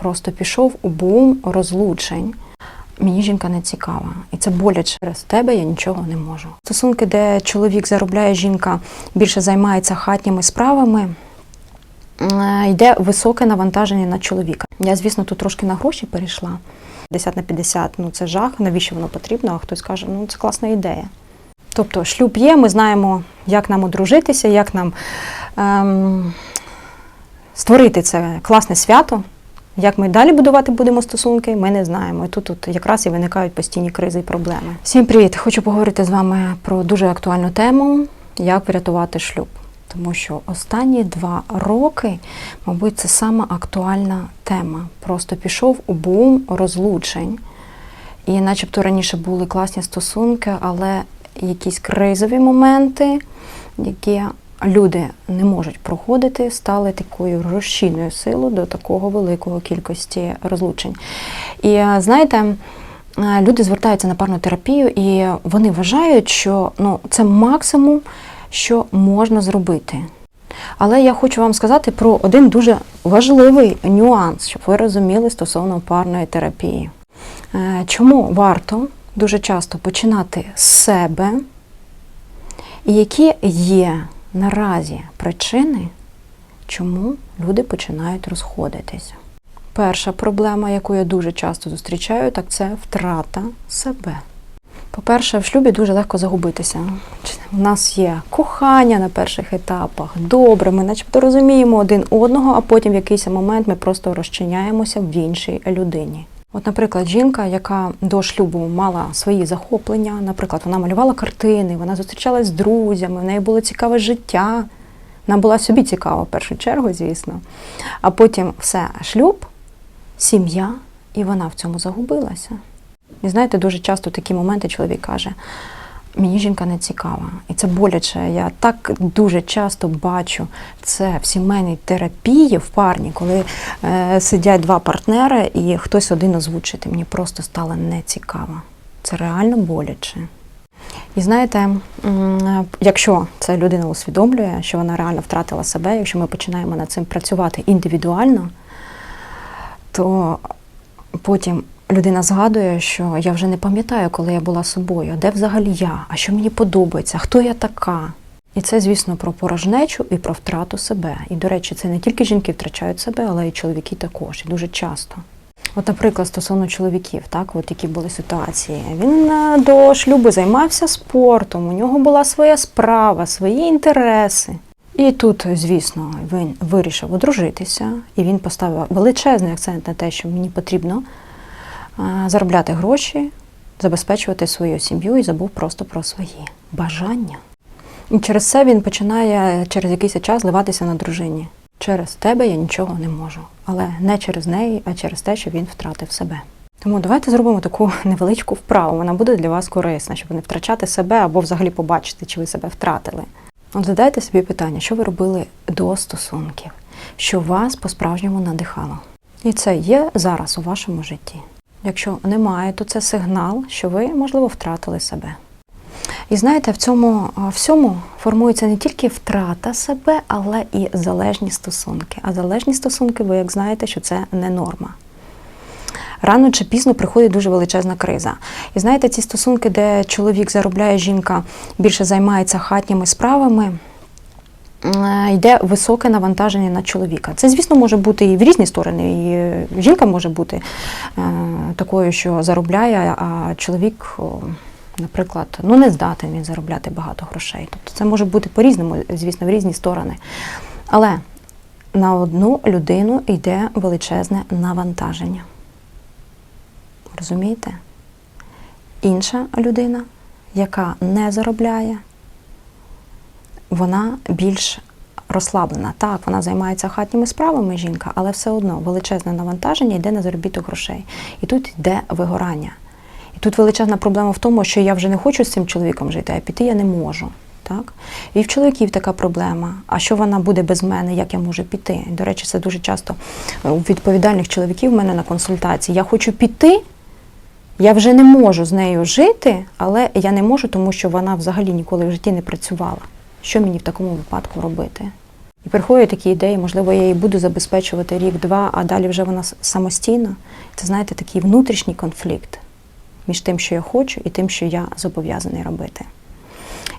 Просто пішов у бум розлучень. Мені жінка не цікава, і це боляче через тебе я нічого не можу. Стосунки, де чоловік заробляє, жінка більше займається хатніми справами, е, йде високе навантаження на чоловіка. Я, звісно, тут трошки на гроші перейшла. 50 на 50, ну це жах, навіщо воно потрібно? А хтось каже, ну це класна ідея. Тобто шлюб є, ми знаємо, як нам одружитися, як нам ем, створити це класне свято. Як ми далі будувати будемо стосунки, ми не знаємо. І тут, тут якраз і виникають постійні кризи і проблеми. Всім привіт! Хочу поговорити з вами про дуже актуальну тему, як врятувати шлюб. Тому що останні два роки, мабуть, це сама актуальна тема. Просто пішов у бум розлучень. І начебто раніше були класні стосунки, але якісь кризові моменти, які люди не можуть проходити, стали такою розчинною силою до такого великого кількості розлучень. І е, знаєте, е, люди звертаються на парну терапію, і вони вважають, що ну, це максимум, що можна зробити. Але я хочу вам сказати про один дуже важливий нюанс, щоб ви розуміли стосовно парної терапії. Е, Чому варто дуже часто починати з себе, і які є наразі причини, чому люди починають розходитися? Перша проблема, яку я дуже часто зустрічаю, так це втрата себе. По-перше, в шлюбі дуже легко загубитися. У нас є кохання на перших етапах, добре, ми начебто розуміємо один одного, а потім в якийсь момент ми просто розчиняємося в іншій людині. От, наприклад, жінка, яка до шлюбу мала свої захоплення, наприклад, вона малювала картини, вона зустрічалась з друзями, в неї було цікаве життя. Вона була собі цікава в першу чергу, звісно. А потім все, шлюб, сім'я, і вона в цьому загубилася. І знаєте, дуже часто такі моменти чоловік каже: мені жінка не цікава. І це боляче. Я так дуже часто бачу це в сімейній терапії в парні, коли е, сидять два партнери, і хтось один озвучить, мені просто стало не цікаво. Це реально боляче. І знаєте, якщо ця людина усвідомлює, що вона реально втратила себе, якщо ми починаємо над цим працювати індивідуально, то потім людина згадує, що я вже не пам'ятаю, коли я була собою, де взагалі я, а що мені подобається, хто я така. І це, звісно, про порожнечу і про втрату себе. І, до речі, це не тільки жінки втрачають себе, але й чоловіки також, і дуже часто. От, наприклад, стосовно чоловіків, так, от які були ситуації. Він е, до шлюбу займався спортом, у нього була своя справа, свої інтереси. І тут, звісно, він вирішив одружитися, і він поставив величезний акцент на те, що мені потрібно заробляти гроші, забезпечувати свою сім'ю і забув просто про свої бажання. І через це він починає через якийсь час зливатися на дружині. Через тебе я нічого не можу, але не через неї, а через те, що він втратив себе. Тому давайте зробимо таку невеличку вправу. Вона буде для вас корисна, щоб не втрачати себе або взагалі побачити, чи ви себе втратили. От задайте собі питання, що ви робили до стосунків, що вас по-справжньому надихало. І це є зараз у вашому житті. Якщо немає, то це сигнал, що ви, можливо, втратили себе. І знаєте, в цьому всьому формується не тільки втрата себе, але і залежні стосунки. А залежні стосунки, ви як знаєте, що це не норма. Рано чи пізно приходить дуже величезна криза. І знаєте, ці стосунки, де чоловік заробляє, жінка більше займається хатніми справами. Е, Йде високе навантаження на чоловіка. Це, звісно, може бути і в різні сторони. І е, жінка може бути е, такою, що заробляє, а чоловік, наприклад, ну не здатен він заробляти багато грошей. Тобто це може бути по-різному, звісно, в різні сторони. Але на одну людину йде величезне навантаження. Розумієте? Інша людина, яка не заробляє, вона більш розслаблена. Так, вона займається хатніми справами жінка, але все одно величезне навантаження йде на заробіток грошей. І тут йде вигорання. І тут величезна проблема в тому, що я вже не хочу з цим чоловіком жити, а піти я не можу. Так? І в чоловіків така проблема. А що вона буде без мене, як я можу піти? До речі, це дуже часто е, у відповідальних чоловіків в мене на консультації. Я хочу піти, я вже не можу з нею жити, але я не можу, тому що вона взагалі ніколи в житті не працювала. Що мені в такому випадку робити? І приходять такі ідеї, можливо, я її буду забезпечувати рік-два, а далі вже вона самостійна. Це, знаєте, такий внутрішній конфлікт між тим, що я хочу, і тим, що я зобов'язаний робити.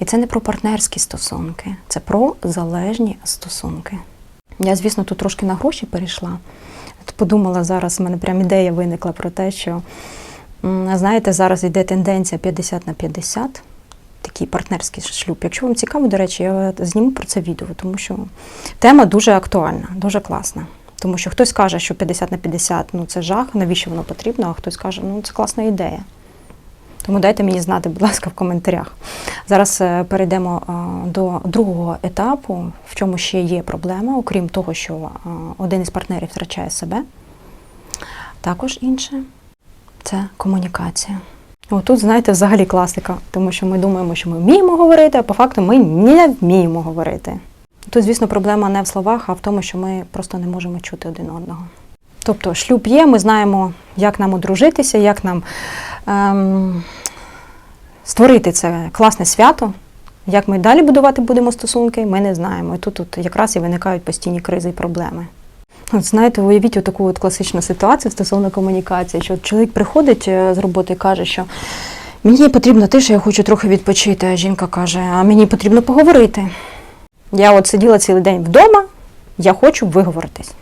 І це не про партнерські стосунки, це про залежні стосунки. Я, звісно, тут трошки на гроші перейшла. Подумала зараз, в мене прям ідея виникла про те, що знаєте, зараз йде тенденція 50 на 50, такий партнерський шлюб. Якщо вам цікаво, до речі, я зніму про це відео, тому що тема дуже актуальна, дуже класна. Тому що хтось каже, що 50 на 50 ну це жах, навіщо воно потрібно, а хтось каже, ну це класна ідея. Тому дайте мені знати, будь ласка, в коментарях. Зараз е, перейдемо е, до другого етапу, в чому ще є проблема, окрім того, що е, один із партнерів втрачає себе. Також інше це комунікація. О, тут, знаєте, взагалі класика, тому що ми думаємо, що ми вміємо говорити, а по факту ми не вміємо говорити. Тут, звісно, проблема не в словах, а в тому, що ми просто не можемо чути один одного. Тобто, шлюб є, ми знаємо, як нам одружитися, як нам ем, створити це класне свято. Як ми далі будувати будемо стосунки, ми не знаємо. І тут, тут якраз і виникають постійні кризи і проблеми. От знаєте, уявіть таку от класичну ситуацію стосовно комунікації, що чоловік приходить е, з роботи і каже, що мені потрібна тиша, я хочу трохи відпочити. А жінка каже, а мені потрібно поговорити. Я от сиділа цілий день вдома, я хочу виговоритись.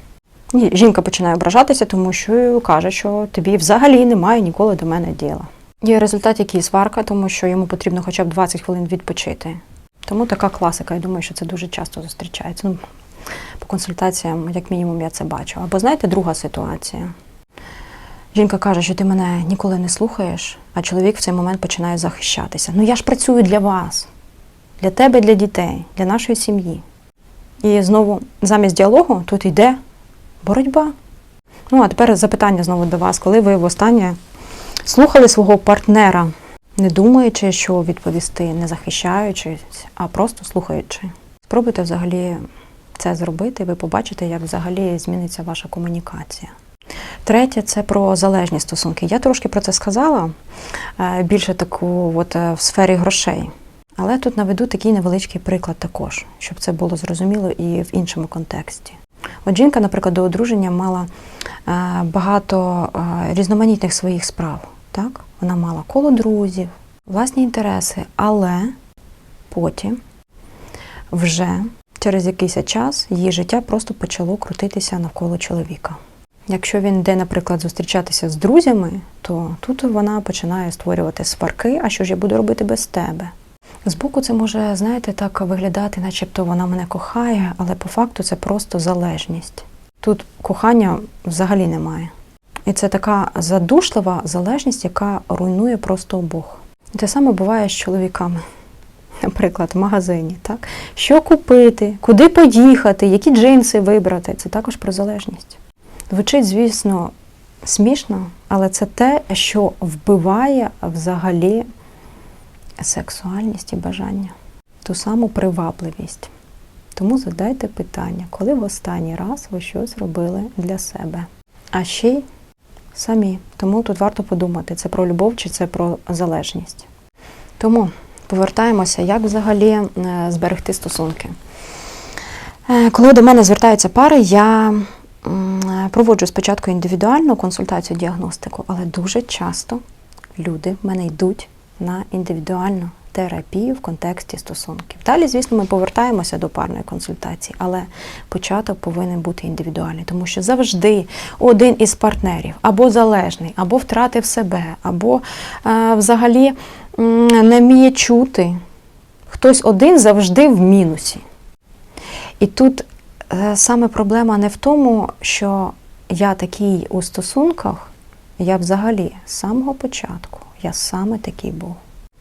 І жінка починає ображатися, тому що каже, що тобі взагалі немає ніколи до мене діла. І результат який сварка, тому що йому потрібно хоча б 20 хвилин відпочити. Тому така класика, я думаю, що це дуже часто зустрічається. Ну, по консультаціям, як мінімум, я це бачу. Або знаєте, друга ситуація. Жінка каже, що ти мене ніколи не слухаєш, а чоловік в цей момент починає захищатися. Ну я ж працюю для вас, для тебе, для дітей, для нашої сім'ї. І знову замість діалогу тут йде боротьба. Ну, а тепер запитання знову до вас, коли ви востаннє слухали свого партнера, не думаючи, що відповісти, не захищаючись, а просто слухаючи. Спробуйте взагалі це зробити, ви побачите, як взагалі зміниться ваша комунікація. Третє це про залежні стосунки. Я трошки про це сказала, е, більше таку от е, в сфері грошей. Але тут наведу такий невеличкий приклад також, щоб це було зрозуміло і в іншому контексті. От жінка, наприклад, до одруження мала е, багато різноманітних своїх справ. Так? Вона мала коло друзів, власні інтереси, але потім вже через якийсь час її життя просто почало крутитися навколо чоловіка. Якщо він йде, наприклад, зустрічатися з друзями, то тут вона починає створювати сварки, а що ж я буду робити без тебе? Збоку це може, знаєте, так виглядати, начебто вона мене кохає, але по факту це просто залежність. Тут кохання взагалі немає. І це така задушлива залежність, яка руйнує просто обох. Те саме буває з чоловіками. Наприклад, в магазині, так? Що купити, куди поїхати, які джинси вибрати це також про залежність. Звучить, звісно, смішно, але це те, що вбиває взагалі сексуальність і бажання, ту саму привабливість. Тому задайте питання, коли в останній раз ви щось робили для себе. А ще й самі. Тому тут варто подумати, це про любов чи це про залежність. Тому повертаємося, як взагалі е, зберегти стосунки. Е, Коли до мене звертаються пари, я проводжу спочатку індивідуальну консультацію діагностику, але дуже часто люди в мене йдуть на індивідуальну терапію в контексті стосунків. Далі, звісно, ми повертаємося до парної консультації, але початок повинен бути індивідуальний, тому що завжди один із партнерів або залежний, або втратив себе, або е, взагалі не вміє чути. Хтось один завжди в мінусі. І тут е, саме проблема не в тому, що я такий у стосунках, я взагалі з самого початку, я саме такий був.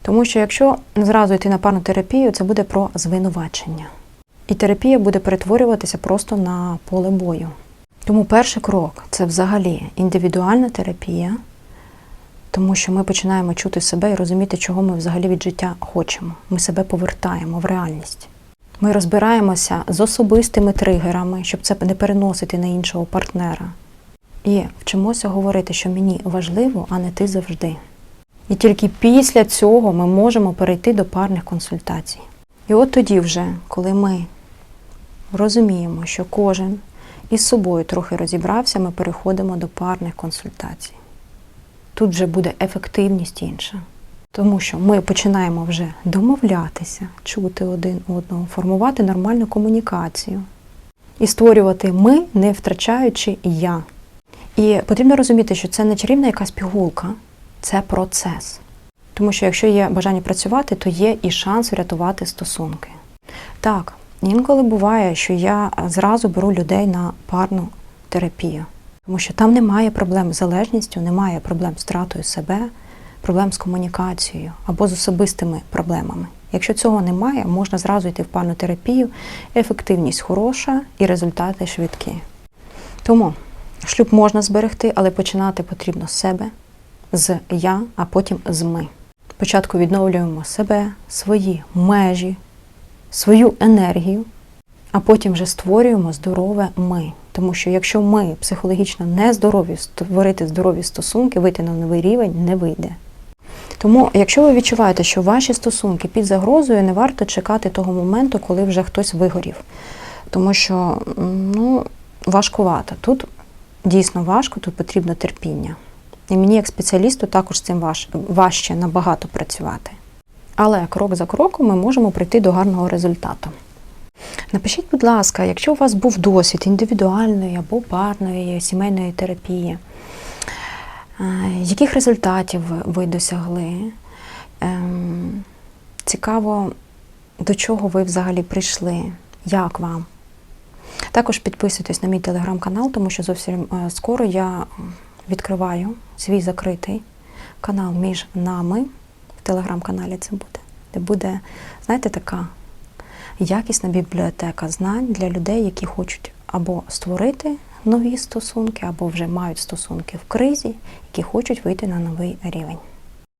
Тому що якщо зразу йти на парну терапію, це буде про звинувачення. І терапія буде перетворюватися просто на поле бою. Тому перший крок це взагалі індивідуальна терапія, тому що ми починаємо чути себе і розуміти, чого ми взагалі від життя хочемо. Ми себе повертаємо в реальність. Ми розбираємося з особистими тригерами, щоб це не переносити на іншого партнера. І вчимося говорити, що мені важливо, а не ти завжди. І тільки після цього ми можемо перейти до парних консультацій. І от тоді вже, коли ми розуміємо, що кожен із собою трохи розібрався, ми переходимо до парних консультацій. Тут вже буде ефективність інша. Тому що ми починаємо вже домовлятися, чути один одного, формувати нормальну комунікацію і створювати ми, не втрачаючи я. І потрібно розуміти, що це не чарівна якась пігулка, це процес. Тому що якщо є бажання працювати, то є і шанс врятувати стосунки. Так, інколи буває, що я зразу беру людей на парну терапію, тому що там немає проблем з залежністю, немає проблем з втратою себе, проблем з комунікацією або з особистими проблемами. Якщо цього немає, можна зразу йти в парну терапію, ефективність хороша і результати швидкі. Тому шлюб можна зберегти, але починати потрібно з себе, з я, а потім з ми. Спочатку відновлюємо себе, свої межі, свою енергію, а потім вже створюємо здорове ми. Тому що якщо ми психологічно не здорові, створити здорові стосунки, вийти на новий рівень не вийде. Тому, якщо ви відчуваєте, що ваші стосунки під загрозою, не варто чекати того моменту, коли вже хтось вигорів. Тому що ну, важкувато. Тут дійсно важко, тут потрібно терпіння. І мені, як спеціалісту, також з цим важ, важче набагато працювати. Але крок за кроком ми можемо прийти до гарного результату. Напишіть, будь ласка, якщо у вас був досвід індивідуальної або парної сімейної терапії, е, яких результатів ви досягли? Ем, Цікаво, до чого ви взагалі прийшли, як вам? Також підписуйтесь на мій телеграм-канал, тому що зовсім е, скоро я відкриваю свій закритий канал між нами. В телеграм-каналі це буде, де буде, знаєте, така якісна бібліотека знань для людей, які хочуть або створити нові стосунки, або вже мають стосунки в кризі, які хочуть вийти на новий рівень.